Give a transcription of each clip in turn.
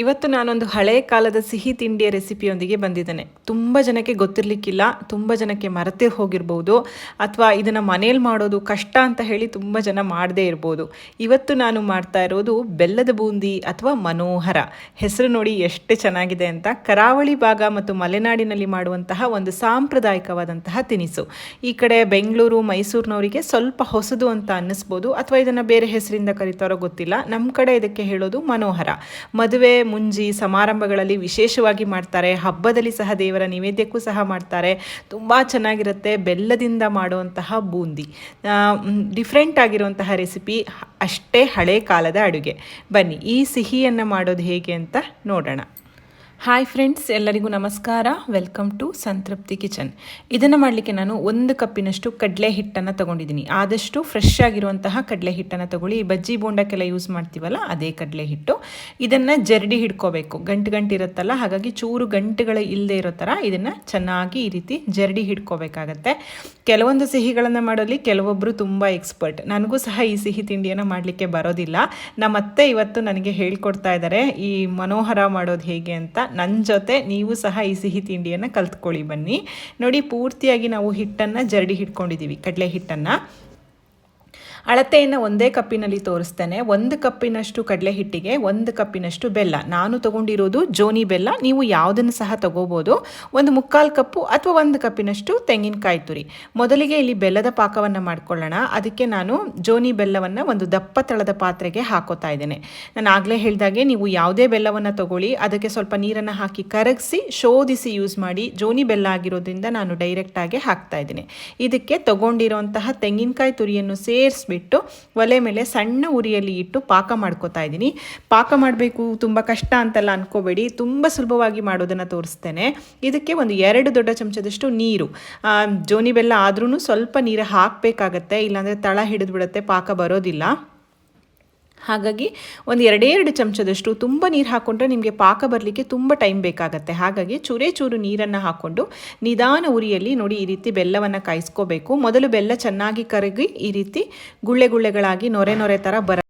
ಇವತ್ತು ನಾನೊಂದು ಹಳೆಯ ಕಾಲದ ಸಿಹಿ ತಿಂಡಿಯ ರೆಸಿಪಿಯೊಂದಿಗೆ ಬಂದಿದ್ದೇನೆ. ತುಂಬ ಜನಕ್ಕೆ ಗೊತ್ತಿರಲಿಕ್ಕಿಲ್ಲ, ತುಂಬ ಜನಕ್ಕೆ ಮರೆತೇ ಹೋಗಿರ್ಬೋದು, ಅಥವಾ ಇದನ್ನು ಮನೇಲಿ ಮಾಡೋದು ಕಷ್ಟ ಅಂತ ಹೇಳಿ ತುಂಬ ಜನ ಮಾಡದೇ ಇರ್ಬೋದು. ಇವತ್ತು ನಾನು ಮಾಡ್ತಾ ಇರೋದು ಬೆಲ್ಲದ ಬೂಂದಿ ಅಥವಾ ಮನೋಹರ. ಹೆಸರು ನೋಡಿ ಎಷ್ಟು ಚೆನ್ನಾಗಿದೆ ಅಂತ ಕರಾವಳಿ ಭಾಗ ಮತ್ತು ಮಲೆನಾಡಿನಲ್ಲಿ ಮಾಡುವಂತಹ ಒಂದು ಸಾಂಪ್ರದಾಯಿಕವಾದಂತಹ ತಿನಿಸು. ಈ ಕಡೆ ಬೆಂಗಳೂರು, ಮೈಸೂರಿನವರಿಗೆ ಸ್ವಲ್ಪ ಹೊಸದು ಅಂತ ಅನ್ನಿಸ್ಬೋದು, ಅಥವಾ ಇದನ್ನು ಬೇರೆ ಹೆಸರಿಂದ ಕರಿತಾರೋ ಗೊತ್ತಿಲ್ಲ. ನಮ್ಮ ಕಡೆ ಇದಕ್ಕೆ ಹೇಳೋದು ಮನೋಹರ. ಮದುವೆ ಮುಂಜಿ ಸಮಾರಂಭಗಳಲ್ಲಿ ವಿಶೇಷವಾಗಿ ಮಾಡ್ತಾರೆ. ಹಬ್ಬದಲ್ಲಿ ಸಹ ದೇವರ ನೈವೇದ್ಯಕ್ಕೂ ಸಹ ಮಾಡ್ತಾರೆ. ತುಂಬ ಚೆನ್ನಾಗಿರುತ್ತೆ ಬೆಲ್ಲದಿಂದ ಮಾಡುವಂತಹ ಬೂಂದಿ. ಡಿಫ್ರೆಂಟ್ ಆಗಿರುವಂತಹ ರೆಸಿಪಿ ಅಷ್ಟೇ ಹಳೆ ಕಾಲದ ಅಡುಗೆ. ಬನ್ನಿ, ಈ ಸಿಹಿಯನ್ನು ಮಾಡೋದು ಹೇಗೆ ಅಂತ ನೋಡೋಣ. ಹಾಯ್ ಫ್ರೆಂಡ್ಸ್ ಎಲ್ಲರಿಗೂ ನಮಸ್ಕಾರ. ವೆಲ್ಕಮ್ ಟು ಸಂತೃಪ್ತಿ ಕಿಚನ್ ಇದನ್ನು ಮಾಡಲಿಕ್ಕೆ ನಾನು ಒಂದು ಕಪ್ಪಿನಷ್ಟು ಕಡಲೆ ಹಿಟ್ಟನ್ನು ತೊಗೊಂಡಿದ್ದೀನಿ. ಆದಷ್ಟು ಫ್ರೆಶ್ ಆಗಿರುವಂತಹ ಕಡಲೆ ಹಿಟ್ಟನ್ನು ತಗೊಳ್ಳಿ. ಬಜ್ಜಿ ಬೋಂಡಕ್ಕೆಲ್ಲ ಯೂಸ್ ಮಾಡ್ತೀವಲ್ಲ, ಅದೇ ಕಡಲೆ ಹಿಟ್ಟು. ಇದನ್ನು ಜರಡಿ ಹಿಡ್ಕೋಬೇಕು. ಗಂಟು ಗಂಟು ಇರುತ್ತಲ್ಲ, ಹಾಗಾಗಿ ಚೂರು ಗಂಟುಗಳು ಇಲ್ಲದೆ ಇರೋ ಥರ ಇದನ್ನು ಚೆನ್ನಾಗಿ ಈ ರೀತಿ ಜರಡಿ ಹಿಡ್ಕೋಬೇಕಾಗತ್ತೆ. ಕೆಲವೊಂದು ಸಿಹಿಗಳನ್ನು ಮಾಡೋಲ್ಲಿ ಕೆಲವೊಬ್ಬರು ತುಂಬ ಎಕ್ಸ್ಪರ್ಟ್ ನನಗೂ ಸಹ ಈ ಸಿಹಿ ತಿಂಡಿಯನ್ನು ಮಾಡಲಿಕ್ಕೆ ಬರೋದಿಲ್ಲ. ನಮ್ಮತ್ತೆ ಇವತ್ತು ನನಗೆ ಹೇಳ್ಕೊಡ್ತಾ ಇದ್ದಾರೆ ಈ ಮನೋಹರ ಮಾಡೋದು ಹೇಗೆ ಅಂತ. ನನ್ನ ಜೊತೆ ನೀವು ಸಹ ಈ ಸಿಹಿ ತಿಂಡಿಯನ್ನು ಕಲ್ತ್ಕೊಳ್ಳಿ ಬನ್ನಿ. ನೋಡಿ, ಪೂರ್ತಿಯಾಗಿ ನಾವು ಹಿಟ್ಟನ್ನು ಜರಡಿ ಹಿಡ್ಕೊಂಡಿದ್ದೀವಿ, ಕಡಲೆ ಹಿಟ್ಟನ್ನು. ಅಳತೆಯನ್ನು ಒಂದೇ ಕಪ್ಪಿನಲ್ಲಿ ತೋರಿಸ್ತೇನೆ. ಒಂದು ಕಪ್ಪಿನಷ್ಟು ಕಡಲೆ ಹಿಟ್ಟಿಗೆ ಒಂದು ಕಪ್ಪಿನಷ್ಟು ಬೆಲ್ಲ. ನಾನು ತಗೊಂಡಿರೋದು ಜೋನಿ ಬೆಲ್ಲ. ನೀವು ಯಾವುದನ್ನು ಸಹ ತಗೋಬೋದು. ಒಂದು ಮುಕ್ಕಾಲು ಕಪ್ಪು ಅಥವಾ ಒಂದು ಕಪ್ಪಿನಷ್ಟು ತೆಂಗಿನಕಾಯಿ ತುರಿ. ಮೊದಲಿಗೆ ಇಲ್ಲಿ ಬೆಲ್ಲದ ಪಾಕವನ್ನು ಮಾಡ್ಕೊಳ್ಳೋಣ. ಅದಕ್ಕೆ ನಾನು ಜೋನಿ ಬೆಲ್ಲವನ್ನು ಒಂದು ದಪ್ಪ ತಳದ ಪಾತ್ರೆಗೆ ಹಾಕೋತಾ ಇದ್ದೇನೆ. ನಾನು ಆಗಲೇ ಹೇಳಿದಾಗೆ ನೀವು ಯಾವುದೇ ಬೆಲ್ಲವನ್ನು ತಗೊಳ್ಳಿ. ಅದಕ್ಕೆ ಸ್ವಲ್ಪ ನೀರನ್ನು ಹಾಕಿ ಕರಗಿಸಿ, ಶೋಧಿಸಿ ಯೂಸ್ ಮಾಡಿ ಜೋನಿ ಬೆಲ್ಲ ಆಗಿರೋದ್ರಿಂದ ನಾನು ಡೈರೆಕ್ಟಾಗಿ ಹಾಕ್ತಾ ಇದ್ದೀನಿ. ಇದಕ್ಕೆ ತಗೊಂಡಿರುವಂತಹ ತೆಂಗಿನಕಾಯಿ ತುರಿಯನ್ನು ಸೇರಿಸಿ ಬಿಟ್ಟು ಒಲೆ ಮೇಲೆ ಸಣ್ಣ ಉರಿಯಲ್ಲಿ ಇಟ್ಟು ಪಾಕ ಮಾಡ್ಕೋತಾ ಇದ್ದೀನಿ. ಪಾಕ ಮಾಡಬೇಕು ತುಂಬ ಕಷ್ಟ ಅಂತೆಲ್ಲ ಅನ್ಕೋಬೇಡಿ. ತುಂಬ ಸುಲಭವಾಗಿ ಮಾಡೋದನ್ನು ತೋರಿಸ್ತೇನೆ. ಇದಕ್ಕೆ ಒಂದು ಎರಡು ದೊಡ್ಡ ಚಮಚದಷ್ಟು ನೀರು. ಜೋನಿ ಬೆಲ್ಲ ಆದ್ರೂ ಸ್ವಲ್ಪ ನೀರು ಹಾಕಬೇಕಾಗತ್ತೆ. ಇಲ್ಲಾಂದರೆ ತಳ ಹಿಡಿದು ಬಿಡುತ್ತೆ ಪಾಕ ಬರೋದಿಲ್ಲ. ಹಾಗಾಗಿ ಒಂದು ಎರಡೇ ಎರಡು ಚಮಚದಷ್ಟು ತುಂಬ ನೀರು ಹಾಕ್ಕೊಂಡ್ರೆ ನಿಮಗೆ ಪಾಕ ಬರಲಿಕ್ಕೆ ತುಂಬ ಟೈಮ್ ಬೇಕಾಗತ್ತೆ. ಹಾಗಾಗಿ ಚೂರೇ ಚೂರು ನೀರನ್ನು ಹಾಕ್ಕೊಂಡು ನಿಧಾನ ಉರಿಯಲ್ಲಿ ನೋಡಿ ಈ ರೀತಿ ಬೆಲ್ಲವನ್ನು ಕಾಯಿಸ್ಕೋಬೇಕು. ಮೊದಲು ಬೆಲ್ಲ ಚೆನ್ನಾಗಿ ಕರಗಿ ಈ ರೀತಿ ಗುಳ್ಳೆ ಗುಳ್ಳೆಗಳಾಗಿ ನೊರೆ ನೊರೆ ಥರ ಬರ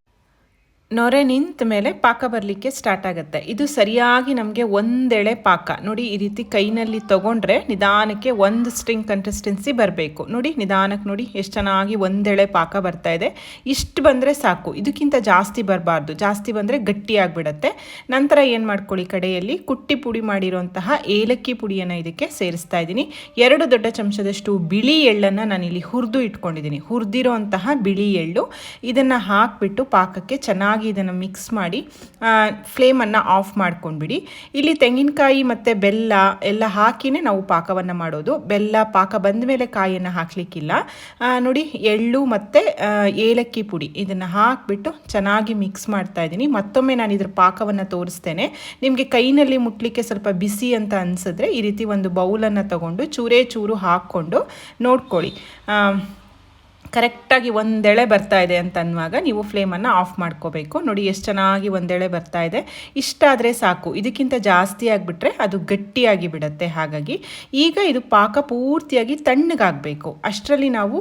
ನೊರೆ ನಿಂತ ಮೇಲೆ ಪಾಕ ಬರಲಿಕ್ಕೆ ಸ್ಟಾರ್ಟ್ ಆಗುತ್ತೆ. ಇದು ಸರಿಯಾಗಿ ನಮಗೆ ಒಂದೆಳೆ ಪಾಕ. ನೋಡಿ, ಈ ರೀತಿ ಕೈನಲ್ಲಿ ತಗೊಂಡ್ರೆ ನಿಧಾನಕ್ಕೆ ಒಂದು ಸ್ಟ್ರಿಂಗ್ ಕನ್ಸಿಸ್ಟೆನ್ಸಿ ಬರಬೇಕು. ನೋಡಿ, ನಿಧಾನಕ್ಕೆ ನೋಡಿ ಎಷ್ಟು ಚೆನ್ನಾಗಿ ಒಂದೆಳೆ ಪಾಕ ಬರ್ತಾ ಇದೆ. ಇಷ್ಟು ಬಂದರೆ ಸಾಕು. ಇದಕ್ಕಿಂತ ಜಾಸ್ತಿ ಬರಬಾರ್ದು. ಜಾಸ್ತಿ ಬಂದರೆ ಗಟ್ಟಿಯಾಗಿಬಿಡತ್ತೆ ನಂತರ ಏನು ಮಾಡ್ಕೊಳ್ಳಿ ಕಡೆಯಲ್ಲಿ? ಕುಟ್ಟಿ ಪುಡಿ ಮಾಡಿರುವಂತಹ ಏಲಕ್ಕಿ ಪುಡಿಯನ್ನು ಇದಕ್ಕೆ ಸೇರಿಸ್ತಾ ಇದ್ದೀನಿ. ಎರಡು ದೊಡ್ಡ ಚಮಚದಷ್ಟು ಬಿಳಿ ಎಳ್ಳನ್ನು ನಾನು ಇಲ್ಲಿ ಹುರಿದು ಇಟ್ಕೊಂಡಿದ್ದೀನಿ. ಹುರಿದಿರೋ ಬಿಳಿ ಎಳ್ಳು. ಇದನ್ನು ಹಾಕಿಬಿಟ್ಟು ಪಾಕಕ್ಕೆ ಚೆನ್ನಾಗಿ ಇದನ್ನು ಮಿಕ್ಸ್ ಮಾಡಿ ಫ್ಲೇಮನ್ನು ಆಫ್ ಮಾಡ್ಕೊಂಡ್ಬಿಡಿ. ಇಲ್ಲಿ ತೆಂಗಿನಕಾಯಿ ಮತ್ತು ಬೆಲ್ಲ ಎಲ್ಲ ಹಾಕಿನೇ ನಾವು ಪಾಕವನ್ನು ಮಾಡೋದು. ಬೆಲ್ಲ ಪಾಕ ಬಂದ ಮೇಲೆ ಕಾಯಿಯನ್ನು ಹಾಕಲಿಕ್ಕಿಲ್ಲ. ನೋಡಿ ಎಳ್ಳು ಮತ್ತು ಏಲಕ್ಕಿ ಪುಡಿ ಇದನ್ನು ಹಾಕಿಬಿಟ್ಟು ಚೆನ್ನಾಗಿ ಮಿಕ್ಸ್ ಮಾಡ್ತಾ ಇದ್ದೀನಿ ಮತ್ತೊಮ್ಮೆ ನಾನು ಇದ್ರ ಪಾಕವನ್ನು ತೋರಿಸ್ತೇನೆ. ನಿಮಗೆ ಕೈನಲ್ಲಿ ಮುಟ್ಲಿಕ್ಕೆ ಸ್ವಲ್ಪ ಬಿಸಿ ಅಂತ ಅನಿಸಿದ್ರೆ ಈ ರೀತಿ ಒಂದು ಬೌಲನ್ನು ತಗೊಂಡು ಚೂರೇ ಚೂರು ಹಾಕ್ಕೊಂಡು ನೋಡ್ಕೊಳ್ಳಿ. ಕರೆಕ್ಟಾಗಿ ಒಂದೆಳೆ ಬರ್ತಾ ಇದೆ ಅಂತ ಅನ್ನುವಾಗ ನೀವು ಫ್ಲೇಮನ್ನು ಆಫ್ ಮಾಡ್ಕೋಬೇಕು. ನೋಡಿ ಎಷ್ಟು ಚೆನ್ನಾಗಿ ಒಂದೆಳೆ ಬರ್ತಾ ಇದೆ. ಇಷ್ಟಾದರೆ ಸಾಕು. ಇದಕ್ಕಿಂತ ಜಾಸ್ತಿ ಆಗಿಬಿಟ್ರೆ ಅದು ಗಟ್ಟಿಯಾಗಿ ಬಿಡುತ್ತೆ. ಹಾಗಾಗಿ ಈಗ ಇದು ಪಾಕ ಪೂರ್ತಿಯಾಗಿ ತಣ್ಣಗಾಗಬೇಕು. ಅಷ್ಟರಲ್ಲಿ ನಾವು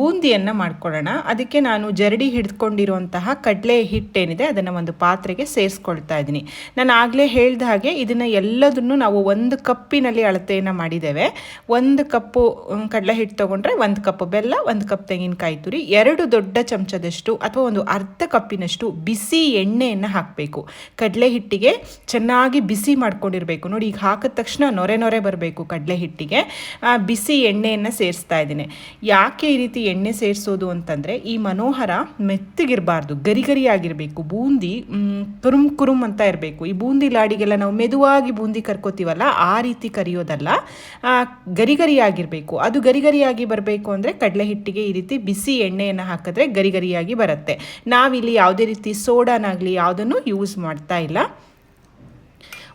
ಬೂಂದಿಯನ್ನು ಮಾಡ್ಕೊಳ್ಳೋಣ. ಅದಕ್ಕೆ ನಾನು ಜರಡಿ ಹಿಡ್ಕೊಂಡಿರುವಂತಹ ಕಡಲೆ ಹಿಟ್ಟೇನಿದೆ, ಅದನ್ನು ಒಂದು ಪಾತ್ರೆಗೆ ಸೇರಿಸ್ಕೊಳ್ತಾ ಇದ್ದೀನಿ. ನಾನು ಆಗಲೇ ಹೇಳಿದ ಹಾಗೆ ಇದನ್ನು ಎಲ್ಲದನ್ನು ನಾವು ಒಂದು ಕಪ್ಪಿನಲ್ಲಿ ಅಳತೆಯನ್ನು ಮಾಡಿದ್ದೇವೆ. ಒಂದು ಕಪ್ಪು ಕಡಲೆ ಹಿಟ್ಟು ತೊಗೊಂಡ್ರೆ ಒಂದು ಕಪ್ ಬೆಲ್ಲ, ಒಂದು ಕಪ್ ತೆಂಗಿನ ಮೆಣಸಿನ್ಕಾಯಿ ತುರಿ, ಎರಡು ದೊಡ್ಡ ಚಮಚದಷ್ಟು ಅಥವಾ ಒಂದು ಅರ್ಧ ಕಪ್ಪಿನಷ್ಟು ಬಿಸಿ ಎಣ್ಣೆಯನ್ನು ಹಾಕಬೇಕು. ಕಡಲೆ ಹಿಟ್ಟಿಗೆ ಚೆನ್ನಾಗಿ ಬಿಸಿ ಮಾಡ್ಕೊಂಡಿರಬೇಕು. ನೋಡಿ, ಈಗ ಹಾಕಿದ ತಕ್ಷಣ ನೊರೆ ನೊರೆ ಬರಬೇಕು ಕಡಲೆ ಹಿಟ್ಟಿಗೆ. ಬಿಸಿ ಎಣ್ಣೆಯನ್ನು ಸೇರಿಸ್ತಾ ಇದ್ದೀನಿ. ಯಾಕೆ ಈ ರೀತಿ ಎಣ್ಣೆ ಸೇರಿಸೋದು ಅಂತಂದರೆ, ಈ ಮನೋಹರ ಮೆತ್ತಗಿರಬಾರ್ದು ಗರಿ ಗರಿಯಾಗಿರಬೇಕು ಬೂಂದಿ ಕುರುಮ್ ಕುರುಮ್ ಅಂತ ಇರಬೇಕು. ಈ ಬೂಂದಿ ಲಾಡಿಗೆಲ್ಲ ನಾವು ಮೆದುವಾಗಿ ಬೂಂದಿ ಕರ್ಕೋತೀವಲ್ಲ, ಆ ರೀತಿ ಕರಿಯೋದಲ್ಲ. ಗರಿಗರಿಯಾಗಿರಬೇಕು. ಅದು ಗರಿಗರಿಯಾಗಿ ಬರಬೇಕು ಅಂದರೆ ಕಡಲೆ ಹಿಟ್ಟಿಗೆ ಈ ರೀತಿ ಬಿಸಿ ಎಣ್ಣೆಯನ್ನು ಹಾಕಿದ್ರೆ ಗರಿ ಗರಿಯಾಗಿ ಬರುತ್ತೆ. ನಾವಿಲ್ಲಿ ಯಾವುದೇ ರೀತಿ ಸೋಡಾನಾಗಲಿ ಯಾವುದನ್ನು ಯೂಸ್ ಮಾಡ್ತಾ ಇಲ್ಲ.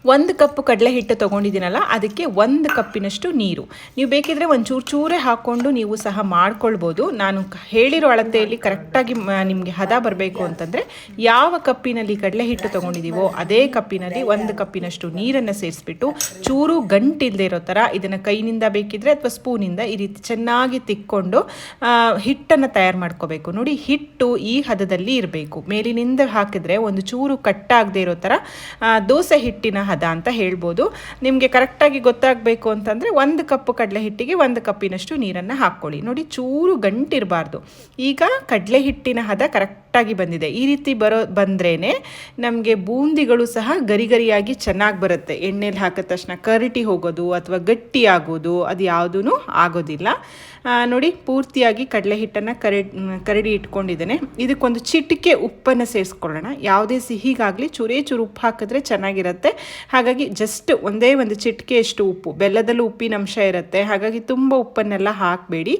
ಒಂದು ಕಪ್ ಕಡಲೆ ಹಿಟ್ಟು ತೊಗೊಂಡಿದ್ದೀನಲ್ಲ, ಅದಕ್ಕೆ ಒಂದು ಕಪ್ಪಿನಷ್ಟು ನೀರು. ನೀವು ಬೇಕಿದ್ರೆ ಒಂದು ಚೂರು ಚೂರೇ ಹಾಕ್ಕೊಂಡು ನೀವು ಸಹ ಮಾಡ್ಕೊಳ್ಬೋದು. ನಾನು ಹೇಳಿರೋ ಅಳತೆಯಲ್ಲಿ ಕರೆಕ್ಟಾಗಿ ನಿಮಗೆ ಹದ ಬರಬೇಕು ಅಂತಂದರೆ, ಯಾವ ಕಪ್ಪಿನಲ್ಲಿ ಕಡಲೆ ಹಿಟ್ಟು ತೊಗೊಂಡಿದ್ದೀವೋ ಅದೇ ಕಪ್ಪಿನಲ್ಲಿ ಒಂದು ಕಪ್ಪಿನಷ್ಟು ನೀರನ್ನು ಸೇರಿಸ್ಬಿಟ್ಟು ಚೂರು ಗಂಟಿಲ್ಲದೆ ಇರೋ ಥರ ಇದನ್ನು ಕೈನಿಂದ ಬೇಕಿದ್ರೆ ಅಥವಾ ಸ್ಪೂನಿಂದ ಈ ರೀತಿ ಚೆನ್ನಾಗಿ ತಿಕ್ಕೊಂಡು ಹಿಟ್ಟನ್ನು ತಯಾರು ಮಾಡ್ಕೋಬೇಕು. ನೋಡಿ, ಹಿಟ್ಟು ಈ ಹದದಲ್ಲಿ ಇರಬೇಕು. ಮೇಲಿನಿಂದ ಹಾಕಿದ್ರೆ ಒಂದು ಚೂರು ಕಟ್ಟಾಗದೇ ಇರೋ ಥರ ದೋಸೆ ಹಿಟ್ಟಿನ ಹದ ಅಂತ ಹೇಳ್ಬೋದು. ನಿಮಗೆ ಕರೆಕ್ಟಾಗಿ ಗೊತ್ತಾಗಬೇಕು ಅಂತಂದರೆ ಒಂದು ಕಪ್ ಕಡಲೆ ಹಿಟ್ಟಿಗೆ ಒಂದು ಕಪ್ಪಿನಷ್ಟು ನೀರನ್ನು ಹಾಕ್ಕೊಳ್ಳಿ. ನೋಡಿ ಚೂರು ಗಂಟಿರಬಾರ್ದು. ಈಗ ಕಡಲೆ ಹಿಟ್ಟಿನ ಹದ ಕರೆಕ್ಟಾಗಿ ಬಂದಿದೆ. ಈ ರೀತಿ ಬರೋ ಬಂದ್ರೇ ನಮಗೆ ಬೂಂದಿಗಳು ಸಹ ಗರಿಗರಿಯಾಗಿ ಚೆನ್ನಾಗಿ ಬರುತ್ತೆ. ಎಣ್ಣೆಲಿ ಹಾಕಿದ ತಕ್ಷಣ ಕರಟಿ ಹೋಗೋದು ಅಥವಾ ಗಟ್ಟಿ ಆಗೋದು ಅದು ಯಾವುದೂ ಆಗೋದಿಲ್ಲ. ನೋಡಿ ಪೂರ್ತಿಯಾಗಿ ಕಡಲೆ ಹಿಟ್ಟನ್ನು ಕರಡಿ ಕರಡಿ ಇಟ್ಕೊಂಡಿದ್ದೇನೆ. ಇದಕ್ಕೊಂದು ಚಿಟಿಕೆ ಉಪ್ಪನ್ನು ಸೇರಿಸ್ಕೊಳ್ಳೋಣ. ಯಾವುದೇ ಸಿಹಿಗಾಗಲಿ ಚೂರೇ ಚೂರು ಉಪ್ಪು ಹಾಕಿದ್ರೆ ಚೆನ್ನಾಗಿರುತ್ತೆ. ಹಾಗಾಗಿ ಜಸ್ಟ್ ಒಂದೇ ಒಂದು ಚಿಟಿಕೆಯಷ್ಟು ಉಪ್ಪು. ಬೆಲ್ಲದಲ್ಲೂ ಉಪ್ಪಿನ ಅಂಶ ಇರುತ್ತೆ. ಹಾಗಾಗಿ ತುಂಬ ಉಪ್ಪನ್ನೆಲ್ಲ ಹಾಕಬೇಡಿ.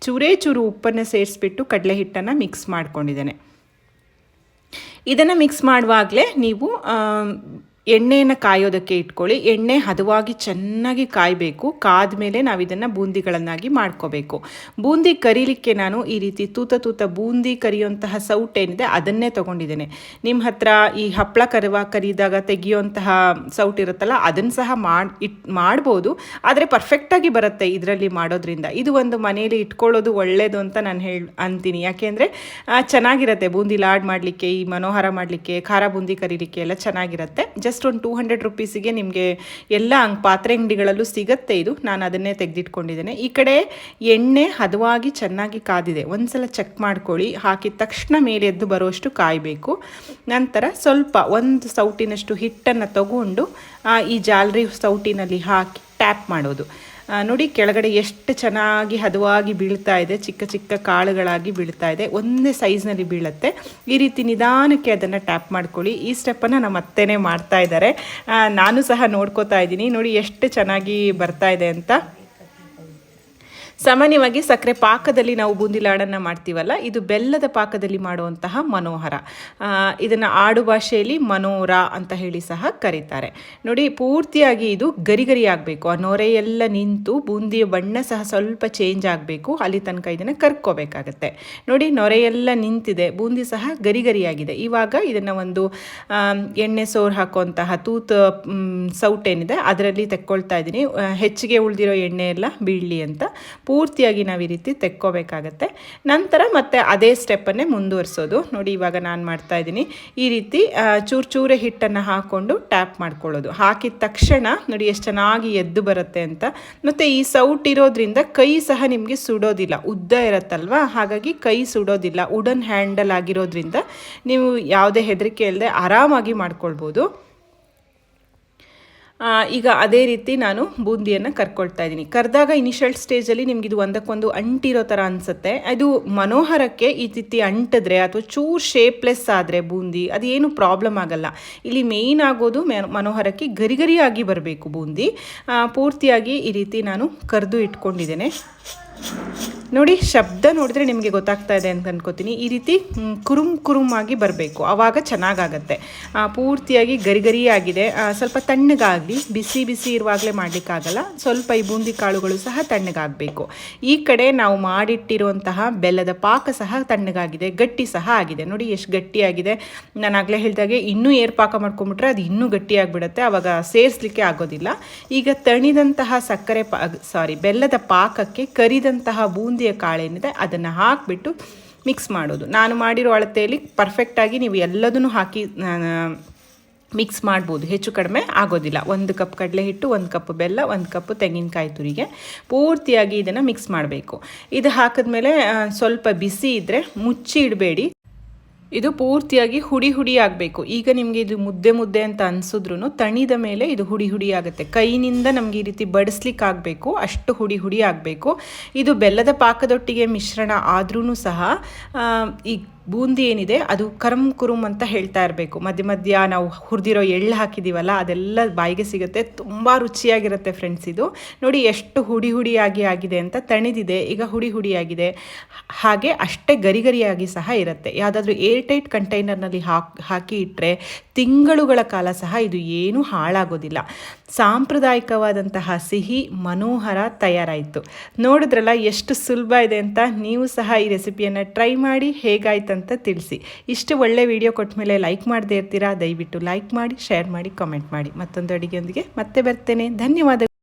ಚೂರೇ ಚೂರು ಉಪ್ಪನ್ನು ಸೇರಿಸ್ಬಿಟ್ಟು ಕಡಲೆ ಹಿಟ್ಟನ್ನು ಮಿಕ್ಸ್ ಮಾಡ್ಕೊಂಡಿದ್ದೇನೆ. ಇದನ್ನು ಮಿಕ್ಸ್ ಮಾಡುವಾಗಲೇ ನೀವು ಎಣ್ಣೆಯನ್ನು ಕಾಯೋದಕ್ಕೆ ಇಟ್ಕೊಳ್ಳಿ. ಎಣ್ಣೆ ಹದವಾಗಿ ಚೆನ್ನಾಗಿ ಕಾಯಬೇಕು. ಕಾದ ಮೇಲೆ ನಾವು ಇದನ್ನು ಬೂಂದಿಗಳನ್ನಾಗಿ ಮಾಡ್ಕೋಬೇಕು. ಬೂಂದಿ ಕರೀಲಿಕ್ಕೆ ನಾನು ಈ ರೀತಿ ತೂತ ತೂತ ಬೂಂದಿ ಕರಿಯುವಂತಹ ಸೌಟ್ ಏನಿದೆ ಅದನ್ನೇ ತೊಗೊಂಡಿದ್ದೇನೆ. ನಿಮ್ಮ ಹತ್ರ ಈ ಹಪ್ಪಳ ಕರುವ ಕರಿದಾಗ ತೆಗಿಯುವಂತಹ ಸೌಟ್ ಇರುತ್ತಲ್ಲ ಅದನ್ನು ಸಹ ಮಾಡಿ ಇಟ್ ಮಾಡ್ಬೋದು. ಆದರೆ ಪರ್ಫೆಕ್ಟಾಗಿ ಬರುತ್ತೆ ಇದರಲ್ಲಿ ಮಾಡೋದ್ರಿಂದ. ಇದು ಒಂದು ಮನೆಯಲ್ಲಿ ಇಟ್ಕೊಳ್ಳೋದು ಒಳ್ಳೆಯದು ಅಂತ ನಾನು ಹೇಳಿ ಅಂತೀನಿ. ಯಾಕೆಂದರೆ ಚೆನ್ನಾಗಿರುತ್ತೆ. ಬೂಂದಿ ಲಾಡ್ ಮಾಡಲಿಕ್ಕೆ, ಈ ಮನೋಹರ ಮಾಡಲಿಕ್ಕೆ, ಖಾರ ಬೂಂದಿ ಕರೀಲಿಕ್ಕೆ ಎಲ್ಲ ಚೆನ್ನಾಗಿರುತ್ತೆ. ಜಸ್ಟ್ ಒಂದು ಟೂ ಹಂಡ್ರೆಡ್ ರುಪೀಸಿಗೆ ನಿಮಗೆ ಎಲ್ಲ ಹಂಗೆ ಪಾತ್ರೆ ಅಂಗಡಿಗಳಲ್ಲೂ ಸಿಗುತ್ತೆ ಇದು. ನಾನು ಅದನ್ನೇ ತೆಗೆದಿಟ್ಕೊಂಡಿದ್ದೇನೆ. ಈ ಕಡೆ ಎಣ್ಣೆ ಹದವಾಗಿ ಚೆನ್ನಾಗಿ ಕಾದಿದೆ. ಒಂದ್ಸಲ ಚೆಕ್ ಮಾಡ್ಕೊಳ್ಳಿ. ಹಾಕಿದ ತಕ್ಷಣ ಮೇಲೆ ಎದ್ದು ಬರುವಷ್ಟು ಕಾಯಬೇಕು. ನಂತರ ಸ್ವಲ್ಪ ಒಂದು ಸೌಟಿನಷ್ಟು ಹಿಟ್ಟನ್ನು ತಗೊಂಡು ಈ ಜಾಲರಿ ಸೌಟಿನಲ್ಲಿ ಹಾಕಿ ಟ್ಯಾಪ್ ಮಾಡೋದು. ನೋಡಿ ಕೆಳಗಡೆ ಎಷ್ಟು ಚೆನ್ನಾಗಿ ಹದವಾಗಿ ಬೀಳ್ತಾ ಇದೆ, ಚಿಕ್ಕ ಚಿಕ್ಕ ಕಾಳುಗಳಾಗಿ ಬೀಳ್ತಾ ಇದೆ, ಒಂದೇ ಸೈಜ್ನಲ್ಲಿ ಬೀಳುತ್ತೆ. ಈ ರೀತಿ ನಿಧಾನಕ್ಕೆ ಅದನ್ನು ಟ್ಯಾಪ್ ಮಾಡ್ಕೊಳ್ಳಿ. ಈ ಸ್ಟೆಪ್ಪನ್ನು ನಮ್ಮ ಅತ್ತೆನೇ ಮಾಡ್ತಾ ಇದ್ದಾರೆ. ನಾನು ಸಹ ನೋಡ್ಕೋತಾ ಇದ್ದೀನಿ. ನೋಡಿ ಎಷ್ಟು ಚೆನ್ನಾಗಿ ಬರ್ತಾ ಇದೆ ಅಂತ. ಸಾಮಾನ್ಯವಾಗಿ ಸಕ್ಕರೆ ಪಾಕದಲ್ಲಿ ನಾವು ಬೂಂದಿ ಲಾಡನ್ನು ಮಾಡ್ತೀವಲ್ಲ, ಇದು ಬೆಲ್ಲದ ಪಾಕದಲ್ಲಿ ಮಾಡುವಂತಹ ಮನೋಹರ. ಇದನ್ನು ಆಡು ಭಾಷೆಯಲ್ಲಿ ಮನೋರ ಅಂತ ಹೇಳಿ ಸಹ ಕರೀತಾರೆ. ನೋಡಿ, ಪೂರ್ತಿಯಾಗಿ ಇದು ಗರಿ ಗರಿ ಆಗಬೇಕು. ಆ ನೊರೆಯೆಲ್ಲ ನಿಂತು ಬೂಂದಿಯ ಬಣ್ಣ ಸಹ ಸ್ವಲ್ಪ ಚೇಂಜ್ ಆಗಬೇಕು. ಅಲ್ಲಿ ತನಕ ಇದನ್ನು ಕರ್ಕೋಬೇಕಾಗತ್ತೆ. ನೋಡಿ, ನೊರೆಯೆಲ್ಲ ನಿಂತಿದೆ. ಬೂಂದಿ ಸಹ ಗರಿ ಗರಿಯಾಗಿದೆ ಇವಾಗ ಇದನ್ನು ಒಂದು ಎಣ್ಣೆ ಸೋರು ಹಾಕುವಂತಹ ಸೌಟ್ ಏನಿದೆ ಅದರಲ್ಲಿ ತೆಕ್ಕೊಳ್ತಾ ಇದ್ದೀನಿ. ಹೆಚ್ಚಿಗೆ ಉಳಿದಿರೋ ಎಣ್ಣೆ ಎಲ್ಲ ಬೀಳಲಿ ಅಂತ ಪೂರ್ತಿಯಾಗಿ ನಾವು ಈ ರೀತಿ ತೆಕ್ಕೋಬೇಕಾಗತ್ತೆ. ನಂತರ ಮತ್ತೆ ಅದೇ ಸ್ಟೆಪ್ಪನ್ನೇ ಮುಂದುವರಿಸೋದು. ನೋಡಿ, ಇವಾಗ ನಾನು ಮಾಡ್ತಾ ಇದ್ದೀನಿ. ಈ ರೀತಿ ಚೂರು ಚೂರೆ ಹಿಟ್ಟನ್ನು ಹಾಕ್ಕೊಂಡು ಟ್ಯಾಪ್ ಮಾಡ್ಕೊಳ್ಳೋದು. ಹಾಕಿದ ತಕ್ಷಣ, ನೋಡಿ, ಎಷ್ಟು ಚೆನ್ನಾಗಿ ಎದ್ದು ಬರುತ್ತೆ ಅಂತ. ಮತ್ತು ಈ ಸೌಟ್ ಇರೋದ್ರಿಂದ ಕೈ ಸಹ ನಿಮಗೆ ಸುಡೋದಿಲ್ಲ. ಉದ್ದ ಇರುತ್ತಲ್ವಾ? ಹಾಗಾಗಿ ಕೈ ಸುಡೋದಿಲ್ಲ. ವುಡನ್ ಹ್ಯಾಂಡಲ್ ಆಗಿರೋದ್ರಿಂದ ನೀವು ಯಾವುದೇ ಹೆದರಿಕೆ ಇಲ್ಲದೆ ಆರಾಮಾಗಿ ಮಾಡ್ಕೊಳ್ಬೋದು. ಈಗ ಅದೇ ರೀತಿ ನಾನು ಬೂಂದಿಯನ್ನು ಕರ್ಕೊಳ್ತಾ ಇದ್ದೀನಿ. ಕರೆದಾಗ ಇನಿಷಿಯಲ್ ಸ್ಟೇಜಲ್ಲಿ ಇದು ಒಂದಕ್ಕೊಂದು ಅಂಟಿರೋ ಥರ ಅನಿಸುತ್ತೆ. ಅದು ಮನೋಹರಕ್ಕೆ ಈ ರೀತಿ ಅಂಟಿದ್ರೆ ಅಥವಾ ಚೂರ್ ಶೇಪ್ಲೆಸ್ ಆದರೆ ಬೂಂದಿ ಅದೇನು ಪ್ರಾಬ್ಲಮ್ ಆಗಲ್ಲ. ಇಲ್ಲಿ ಮೇಯ್ನ್ ಆಗೋದು ಮೆನ- ಮನೋಹರಕ್ಕೆ ಗರಿಗರಿಯಾಗಿ ಬರಬೇಕು ಬೂಂದಿ. ಪೂರ್ತಿಯಾಗಿ ಈ ರೀತಿ ನಾನು ಕರೆದು ಇಟ್ಕೊಂಡಿದ್ದೇನೆ. ನೋಡಿ, ಶಬ್ದ ನೋಡಿದ್ರೆ ನಿಮಗೆ ಗೊತ್ತಾಗ್ತಾ ಇದೆ ಅಂತ ಅನ್ಕೋತೀನಿ. ಈ ರೀತಿ ಕುರುಮ್ ಕುರುಮ್ ಆಗಿ ಬರಬೇಕು. ಆವಾಗ ಚೆನ್ನಾಗಾಗತ್ತೆ. ಪೂರ್ತಿಯಾಗಿ ಗರಿ ಗರಿ ಆಗಿದೆ ಸ್ವಲ್ಪ ತಣ್ಣಗಾಗಲಿ, ಬಿಸಿ ಬಿಸಿ ಇರುವಾಗಲೇ ಮಾಡಲಿಕ್ಕಾಗಲ್ಲ. ಸ್ವಲ್ಪ ಈ ಬೂಂದಿ ಕಾಳುಗಳು ಸಹ ತಣ್ಣಗಾಗಬೇಕು. ಈ ಕಡೆ ನಾವು ಮಾಡಿಟ್ಟಿರುವಂತಹ ಬೆಲ್ಲದ ಪಾಕ ಸಹ ತಣ್ಣಗಾಗಿದೆ. ಗಟ್ಟಿ ಸಹ ಆಗಿದೆ. ನೋಡಿ, ಎಷ್ಟು ಗಟ್ಟಿಯಾಗಿದೆ. ನಾನು ಆಗಲೇ ಹೇಳಿದಾಗೆ, ಇನ್ನೂ ಏರ್ ಪಾಕ ಮಾಡ್ಕೊಂಬಿಟ್ರೆ ಅದು ಇನ್ನೂ ಗಟ್ಟಿಯಾಗಿಬಿಡುತ್ತೆ. ಆವಾಗ ಸೇರಿಸ್ಲಿಕ್ಕೆ ಆಗೋದಿಲ್ಲ. ಈಗ ತಣಿದಂತಹ ಸಕ್ಕರೆ ಪಾ, ಸಾರಿ, ಬೆಲ್ಲದ ಪಾಕಕ್ಕೆ ಕರಿದಂತಹ ಬೂಂದಿಯ ಕಾಳೇನಿದೆ, ಅದನ್ನು ಹಾಕಿಬಿಟ್ಟು ಮಿಕ್ಸ್ ಮಾಡೋದು. ನಾನು ಮಾಡಿರೋ ಅಳತೆಯಲ್ಲಿ ಪರ್ಫೆಕ್ಟಾಗಿ ನೀವು ಎಲ್ಲದನ್ನು ಹಾಕಿ ಮಿಕ್ಸ್ ಮಾಡ್ಬೋದು. ಹೆಚ್ಚು ಕಡಿಮೆ ಆಗೋದಿಲ್ಲ. ಒಂದು ಕಪ್ ಕಡಲೆ ಹಿಟ್ಟು ಒಂದು ಕಪ್ ಬೆಲ್ಲ, ಒಂದು ಕಪ್ ತೆಂಗಿನಕಾಯಿ ತುರಿಗೆ ಪೂರ್ತಿಯಾಗಿ ಇದನ್ನು ಮಿಕ್ಸ್ ಮಾಡಬೇಕು. ಇದು ಹಾಕಿದ್ಮೇಲೆ ಸ್ವಲ್ಪ ಬಿಸಿ ಇದ್ದರೆ ಮುಚ್ಚಿ ಇಡಬೇಡಿ ಇದು ಪೂರ್ತಿಯಾಗಿ ಹುಡಿ ಹುಡಿ ಆಗಬೇಕು. ಈಗ ನಿಮಗೆ ಇದು ಮುದ್ದೆ ಮುದ್ದೆ ಅಂತ ಅನಿಸಿದ್ರು ತಣಿದ ಮೇಲೆ ಇದು ಹುಡಿ ಹುಡಿ ಆಗುತ್ತೆ. ಕೈನಿಂದ ನಮಗೆ ಈ ರೀತಿ ಬಡಿಸ್ಲಿಕ್ಕೆ ಆಗಬೇಕು ಅಷ್ಟು ಹುಡಿ ಹುಡಿ ಆಗಬೇಕು. ಇದು ಬೆಲ್ಲದ ಪಾಕದೊಟ್ಟಿಗೆ ಮಿಶ್ರಣ ಆದ್ರೂ ಸಹ ಈ ಬೂಂದಿ ಏನಿದೆ, ಅದು ಕರಂ ಕುರುಮ್ ಅಂತ ಹೇಳ್ತಾ ಇರಬೇಕು. ಮಧ್ಯ ಮಧ್ಯ ನಾವು ಹುರಿದಿರೋ ಎಳ್ಳು ಹಾಕಿದ್ದೀವಲ್ಲ ಅದೆಲ್ಲ ಬಾಯಿಗೆ ಸಿಗುತ್ತೆ. ತುಂಬ ರುಚಿಯಾಗಿರುತ್ತೆ ಫ್ರೆಂಡ್ಸ್ ಇದು. ನೋಡಿ ಎಷ್ಟು ಹುಡಿ ಹುಡಿಯಾಗಿ ಆಗಿದೆ ಅಂತ ತಣಿದಿದೆ. ಈಗ ಹುಡಿ ಹುಡಿಯಾಗಿದೆ. ಹಾಗೆ ಅಷ್ಟೇ ಗರಿಗರಿಯಾಗಿ ಸಹ ಇರುತ್ತೆ. ಯಾವುದಾದ್ರೂ ಏರ್ ಟೈಟ್ ಕಂಟೈನರ್ನಲ್ಲಿ ಹಾಕಿ ಹಾಕಿ ಇಟ್ಟರೆ ತಿಂಗಳುಗಳ ಕಾಲ ಸಹ ಇದು ಏನೂ ಹಾಳಾಗೋದಿಲ್ಲ. ಸಾಂಪ್ರದಾಯಿಕವಾದಂತಹ ಸಿಹಿ ಮನೋಹರ ತಯಾರಾಯಿತು. ನೋಡಿದ್ರಲ್ಲ ಎಷ್ಟು ಸುಲಭ ಇದೆ ಅಂತ ನೀವು ಸಹ ಈ ರೆಸಿಪಿಯನ್ನು ಟ್ರೈ ಮಾಡಿ ಹೇಗಾಯ್ತಂತ ತಿಳಿಸಿ. ಇಷ್ಟು ಒಳ್ಳೆ ವಿಡಿಯೋ ಕೊಟ್ಟ ಮೇಲೆ ಲೈಕ್ ಮಾಡದೇ ಇರ್ತೀರಾ? ದಯವಿಟ್ಟು ಲೈಕ್ ಮಾಡಿ, ಶೇರ್ ಮಾಡಿ, ಕಾಮೆಂಟ್ ಮಾಡಿ. ಮತ್ತೊಂದು ಅಡುಗೆಯೊಂದಿಗೆ ಮತ್ತೆ ಬರ್ತೇನೆ. ಧನ್ಯವಾದ.